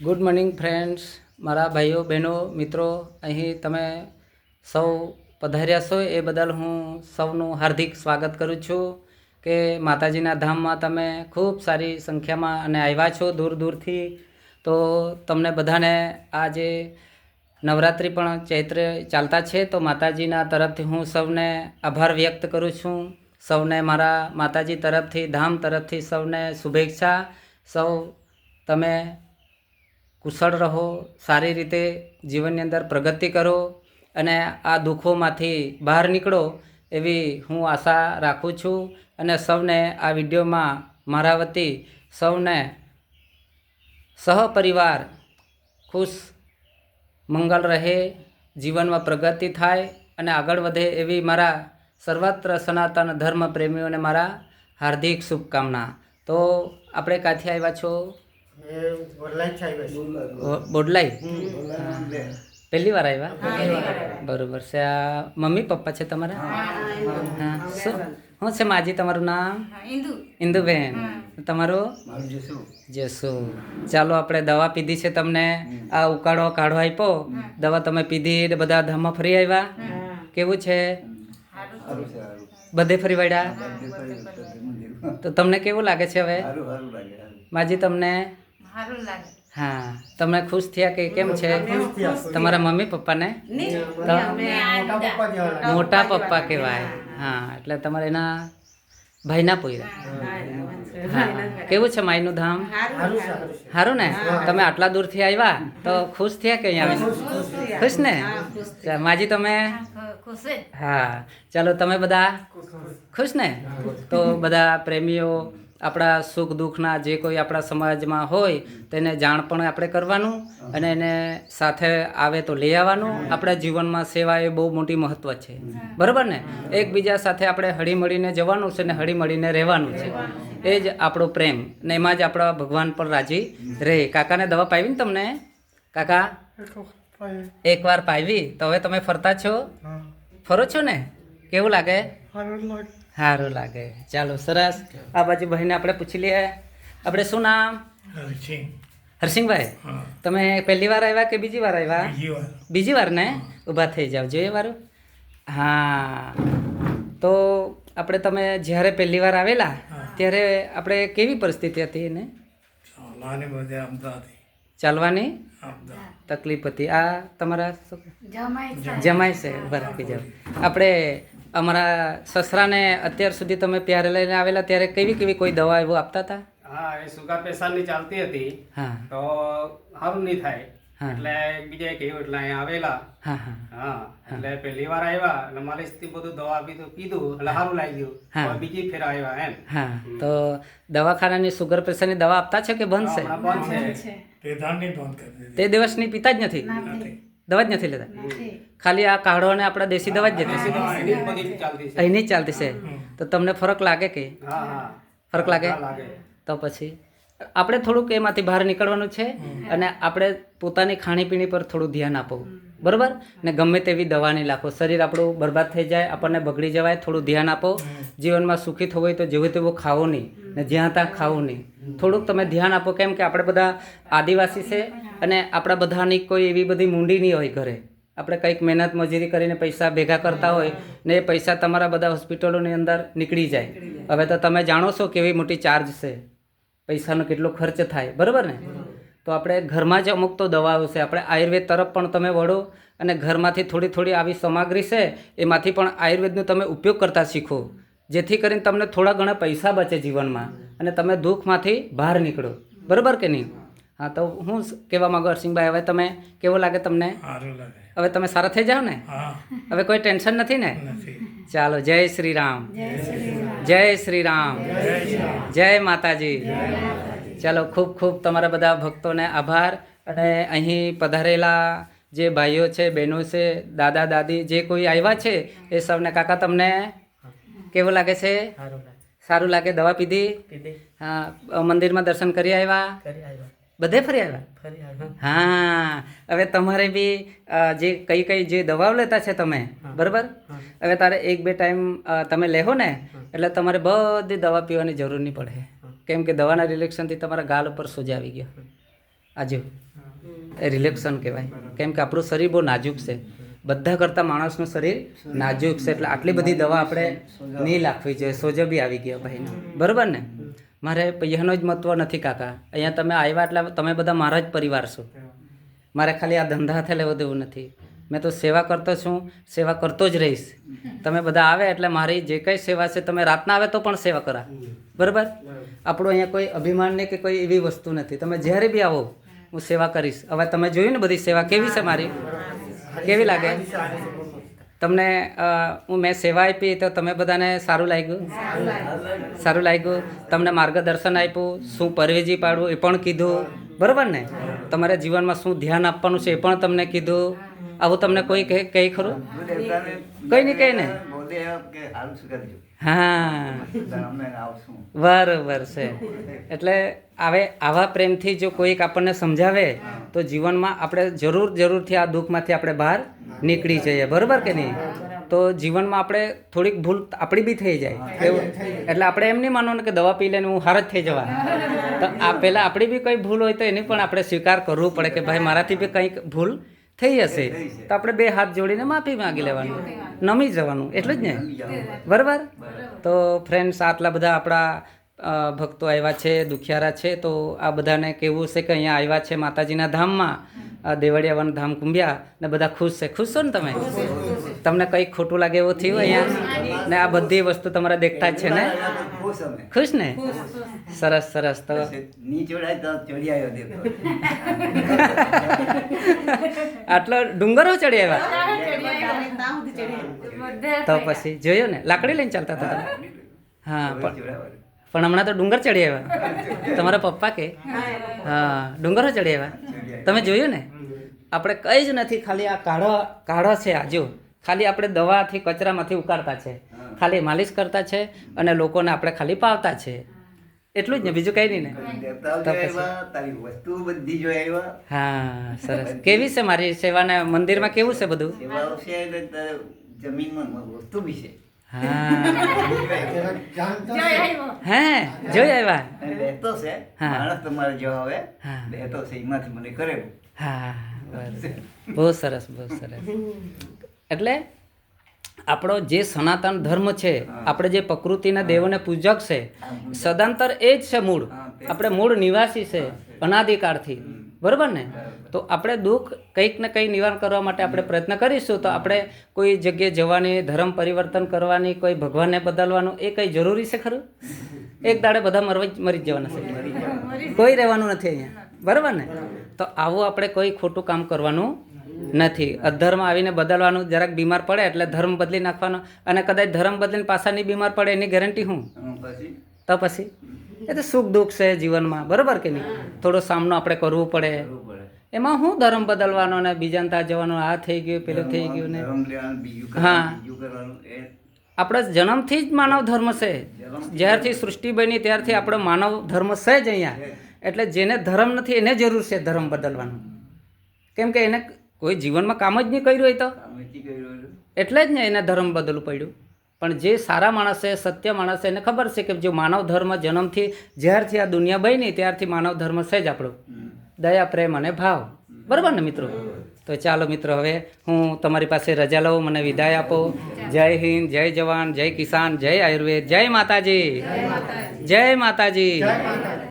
Good morning friends મારા ભાઈઓ, બહેનો, મિત્રો, અહીં તમે સૌ પધાર્યા છો. એ બદલ હું સૌનું હાર્દિક સ્વાગત કરું છું કે માતાજીના ધામમાં તમે ખૂબ સારી સંખ્યામાં અને આવ્યા છો દૂર દૂરથી. તો તમને બધાને આ જે નવરાત્રિ પણ ચૈત્ર ચાલતા છે. તો માતાજીના તરફથી હું સૌને આભાર વ્યક્ત કરું છું. સૌને મારા માતાજી તરફથી, ધામ તરફથી સૌને શુભેચ્છા. સૌ તમે કુશળ રહો, સારી રીતે જીવનની અંદર પ્રગતિ કરો અને આ દુઃખોમાંથી બહાર નીકળો એવી હું આશા રાખું છું અને સૌને આ વિડીયોમાં મારા વતી સૌને સહપરિવાર ખુશ મંગળ રહે, જીવનમાં પ્રગતિ થાય અને આગળ વધે એવી મારા સર્વત્ર સનાતન ધર્મ પ્રેમીઓને મારા હાર્દિક શુભકામના. તો આપણે ક્યાંથી આવ્યા છો? બોડલાઈ પહેલી વાર આવ્યા બરોબર છે. આ મમ્મી પપ્પા છે તમારા? હા શું? છે માજી તમારું નામ? ઇન્દુબેન. તમારું? જેસુ. ચાલો આપણે દવા પીધી છે તમને. આ ઉકાળો કાઢો આપ્યો દવા તમે પીધી બધા ધામમાં ફરી આવ્યા કેવું છે? બધે ફરી વળ્યા? તો તમને કેવું લાગે છે હવે? માજી તમને સારું લાગે હા તમે ખુશ થયા કે કેમ છે? તમારા મમ્મી પપ્પાને? મોટા પપ્પા કહેવાય. હા એટલે તમારે એના ભાઈના પોયરા હા કેવું છે માયનું ધામ? સારું ને? તમે આટલા દૂરથી આવ્યા તો ખુશ થયા કે અહીંયા આવીને ખુશ ને? માજી તમે? હા ચાલો તમે બધા ખુશ ને? તો બધા પ્રેમીઓ આપણા સુખ દુઃખના જે કોઈ આપણા સમાજમાં હોય તેને જાણ પણ આપણે કરવાનું અને એને સાથે આવે તો લઈ આવવાનું. આપણા જીવનમાં સેવા એ બહુ મોટી મહત્વ છે. બરાબર ને? એકબીજા સાથે આપણે હળી મળીને જવાનું છે ને હળી મળીને રહેવાનું છે. એ જ આપણો પ્રેમ ને એમાં જ આપણા ભગવાન પણ રાજી રહે. કાકાને દવા પાવી ને તમને? કાકા? એકવાર પાવી તો હવે તમે ફરતા છો? ફરો છો ને? કેવું લાગે? સારું લાગે. ચાલો સરસ. આ બાજુ ભાઈને આપણે પૂછી લઈએ. આપણે શું નામ? હરસિંહભાઈ તમે પહેલી વાર આવ્યા કે બીજી વાર આવ્યા? બીજી વાર. ને? ઊભા થઈ જાવ જોઈએ મારું. હા. તો આપણે તમે જ્યારે પહેલી વાર આવેલા ત્યારે આપણે કેવી પરિસ્થિતિ હતી એને? ચાલવાને તકલીફ હતી. આ તમારા જમાય છે. બરાબર જાવ આપણે અમારા સસરાને અત્યાર સુધી તમે પ્યારે લઈને આવેલા ત્યારે કેવી કેવી કોઈ દવા એવું આપતા હતા? હા એ સુગર પેશન્ટની ચાલતી હતી. હા. તો સારું નહીં થાય. એટલે બીજા કહ્યું એટલે અહીંયા આવેલા. હા હા. હા એટલે પહેલી વાર આવ્યા એટલે માલિશથી બધું દવા પીધું પીધું એટલે સારું લાગી હા. ગયું બીજી ફેર આવ્યા એમ. હા. તો દવાખાનાની સુગર પ્રેશરની દવા આપતા છે કે બંધ છે? બંધ છે. તે તે દિવસની પીતા જ નથી. દવા જ નથી લેતા? ખાલી આ કાઢો અને આપણા દેશી દવા જ જતી અહીંની જ ચાલતી છે. તો તમને ફરક લાગે કે? હા હા. ફરક લાગે? તો પછી આપણે થોડુંક એમાંથી બહાર નીકળવાનું છે અને આપણે પોતાની ખાણીપીણી પર થોડું ધ્યાન આપવું બરાબર? ને ગમે તેવી દવા નહીં લાખો. શરીર આપણું બરબાદ થઈ જાય આપણને બગડી જવાય થોડું ધ્યાન આપો. જીવનમાં સુખી થવું હોય તો જેવું તેવું ખાવું નહીં. ને જ્યાં ત્યાં ખાવું નહીં. થોડુંક તમે ધ્યાન આપો કેમ કે આપણે બધા આદિવાસી છે અને આપણા બધાની કોઈ એવી બધી મૂંડી નહીં હોય ઘરે. આપણે કંઈક મહેનત મજૂરી કરીને પૈસા ભેગા કરતા હોય ને એ પૈસા તમારા બધા હોસ્પિટલોની અંદર નીકળી જાય. હવે તો તમે જાણો છો કેવી મોટી ચાર્જ છે. પૈસાનો કેટલો ખર્ચ થાય. બરાબર ને? તો આપણે ઘરમાં જ અમુક તો દવાઓ છે. આપણે આયુર્વેદ તરફ પણ તમે વળો અને ઘરમાંથી થોડી થોડી આવી સામગ્રી છે, એમાંથી પણ આયુર્વેદનો તમે ઉપયોગ કરતા શીખો. જેથી કરીને તમને થોડા ઘણા પૈસા બચે જીવનમાં અને તમે દુઃખમાંથી બહાર નીકળો. બરાબર કે નહીં? હા તો હું કહેવા માંગુ હરસિંહભાઈ હવે તમે કેવો લાગે તમને? હવે તમે સારા થઈ જાઓ ને? હવે કોઈ ટેન્શન નથી ને? ચાલો જય શ્રી રામ જય શ્રી રામ જય માતાજી. ચાલો ખૂબ ખૂબ તમારા બધા ભક્તોને આભાર. અને અહીં પધારેલા જે ભાઈઓ છે બહેનો છે દાદા દાદી જે કોઈ આવ્યા છે એ સૌને કાકા તમને કેવું લાગે છે? સારું લાગે. દવા પીધી? હા મંદિરમાં દર્શન કરી આવ્યા? બધે ફરી આવ્યા? હા. હવે તમારે બી જે કઈ કઈ જે દવાઓ લેતા છે તમે બરાબર? હવે તારે એક બે ટાઈમ તમે લેહો ને એટલે તમારે બધી દવા પીવાની જરૂર નહીં પડે. કેમ કે દવાના રિલેક્શનથી તમારા ગાલ ઉપર સોજા આવી ગયો. આજુ એ રિલેક્શન કહેવાય. કેમ કે આપણું શરીર બહુ નાજુક છે. બધા કરતાં માણસનું શરીર નાજુક છે. એટલે આટલી બધી દવા આપણે નહીં લાખવી જોઈએ. સોજો બી આવી ગયો ભાઈને. બરાબર ને? મારે પૈયાનો જ મહત્વ નથી કાકા. અહીંયા તમે આવ્યા એટલે તમે બધા મારા જ પરિવાર છો. મારે ખાલી આ ધંધા હાથે લેવા દેવું નથી. મેં તો સેવા કરતો છું સેવા કરતો જ રહીશ. તમે બધા આવે એટલે મારી જે કંઈ સેવા છે તમે રાતના આવે તો પણ સેવા કરા. બરાબર. આપણું અહીંયા કોઈ અભિમાન નહીં કે કોઈ એવી વસ્તુ નથી. તમે જ્યારે બી આવો હું સેવા કરીશ. હવે તમે જોયું ને બધી સેવા કેવી છે મારી? કેવી લાગે? તમને હું મેં સેવા આપી તો તમે બધાને સારું લાગ્યું? સારું લાગ્યું. તમને માર્ગદર્શન આપ્યું શું પરવેજી પાડવું એ પણ કીધું. બરાબર ને? તમારા જીવનમાં શું ધ્યાન આપવાનું છે એ પણ તમને કીધું. આવું તમને કોઈ કહે કહે ખરું? કંઈ નહીં કંઈ ને? હા. બરોબર છે. એટલે હવે આવા પ્રેમથી જો કોઈક આપણને સમજાવે તો જીવનમાં આપણે જરૂર જરૂરથી આ દુઃખમાંથી આપણે બહાર નીકળી જઈએ. બરોબર કે નહીં? તો જીવનમાં આપણે થોડીક ભૂલ આપણી બી થઈ જાય. એટલે આપણે એમ નહીં માનવાનું કે દવા પી લઈને હું હાર જ થઈ જવા. તો આ પહેલાં આપણી બી કંઈ ભૂલ હોય તો એની પણ આપણે સ્વીકાર કરવું પડે કે ભાઈ મારાથી બી કંઈક ભૂલ થઈ હશે. તો આપણે બે હાથ જોડીને માફી માંગી લેવાનું. નમી જવાનું. એટલું જ ને? બરાબર? તો ફ્રેન્ડ્સ આટલા બધા આપણા ભક્તો આવ્યા છે દુખિયારા છે તો આ બધાને કહેવું છે કે અહીંયા આવ્યા છે માતાજીના ધામમાં? આ દેવળિયા વન ધામ કુંભ્યા ને બધા ખુશ છે. ખુશ છો ને તમે? તમને કંઈક ખોટું લાગે એવું થયું અહીંયા? ને આ બધી વસ્તુ તમારા દેખતા જ છે ને? ખુશ ને? સરસ સરસ. તો આટલો ડુંગરો ચડી આવ્યા? તો પછી જોયો ને? લાકડી લઈને ચાલતા હતા તમે? હા પણ પણ હમણાં તો ડુંગર ચડી આવ્યા. તમારા પપ્પા કે? હા ડુંગરો ચડી આવ્યા. તમે જોયું ને? આપણે કંઈ જ નથી ખાલી આ કાઢો કાઢો છે આજુ ખાલી આપણે દવાથી કચરામાંથી ઉકાળતા છે. ખાલી માલિશ કરતા છે અને લોકોને આપણે ખાલી પાવતા છે. એટલું જ ને બીજું કંઈ નહીં ને. હા. સરસ. કેવી છે મારી સેવાના મંદિરમાં કેવું છે બધું? જમીન જમીનમાં વસ્તુ બી છે. હા. હે જોઈ આવ્યા? અને છે. હા. માણસ તમારે જો હવે હા. છે એમાંથી મને કરેલું. હા. બરાબર. બહુ સરસ બહુ સરસ. એટલે આપણો જે સનાતન ધર્મ છે આપણે જે પ્રકૃતિના દેવોને પૂજક છે સદાંતર એ જ છે મૂળ. આપણે મૂળ નિવાસી છે અનાધિકારથી. બરાબર ને? તો આપણે દુઃખ કંઈક ને કંઈ નિવારણ કરવા માટે આપણે પ્રયત્ન કરીશું તો આપણે કોઈ જગ્યાએ જવાની ધર્મ પરિવર્તન કરવાની કોઈ ભગવાનને બદલવાનું એ કંઈ જરૂરી છે ખરું? એક દાડે બધા મરવા મરી જવાના છે. કોઈ રહેવાનું નથી અહીંયા. બરાબર ને? તો આવું આપણે કોઈ ખોટું કામ કરવાનું નથી. અધર્મ આવીને બદલવાનું જરાક બીમાર પડે એટલે ધર્મ બદલી નાખવાનો. અને કદાચ ધર્મ બદલીને પાછાની બીમાર પડે એની ગેરંટી હું તો પછી? એ તો સુખ દુઃખ છે જીવનમાં બરાબર કે નહીં? થોડો સામનો આપણે કરવો પડે. એમાં હું ધર્મ બદલવાનો ને બીજાને ત્યાં જવાનું આ થઈ ગયું પેલું થઈ ગયું ને? હા. આપણે જન્મથી જ માનવ ધર્મ છે. જ્યારથી સૃષ્ટિ બની ત્યારથી આપણો માનવ ધર્મ છે જ અહીંયા. એટલે જેને ધર્મ નથી એને જરૂર છે ધર્મ બદલવાનું. કેમ કે એને કોઈ જીવનમાં કામ જ નહીં કર્યું હોય તો. એટલે જ ને એને ધર્મ બદલવું પડ્યું. પણ જે સારા માણસ છે સત્ય માણસ છે એને ખબર છે કે જો માનવ ધર્મ જન્મથી જ્યારથી આ દુનિયા બની ત્યારથી માનવ ધર્મ છે જ આપણો. દયા પ્રેમ અને ભાવ. બરાબર ને મિત્રો? તો ચાલો મિત્રો હવે હું તમારી પાસે રજા લઉં મને વિદાય આપો. જય હિન્દ જય જવાન જય કિસાન જય આયુર્વેદ. જય માતાજી. જય માતાજી.